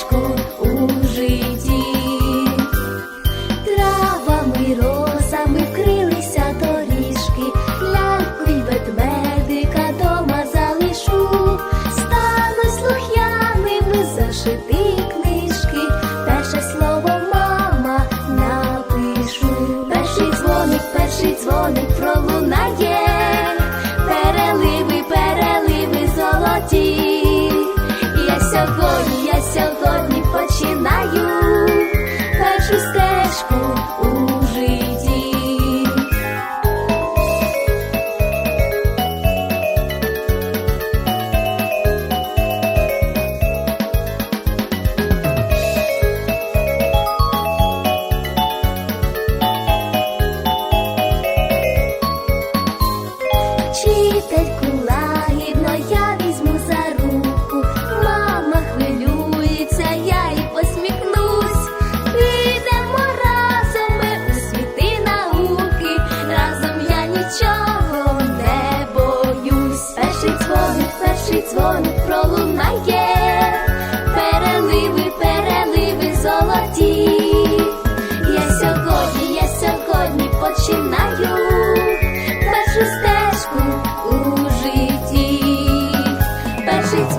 важко у житті, травами, розами вкрилися доріжки, для ведмедика дома залишу, стану слух'яними зашити.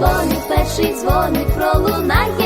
дзвоник, перший дзвоник пролунає.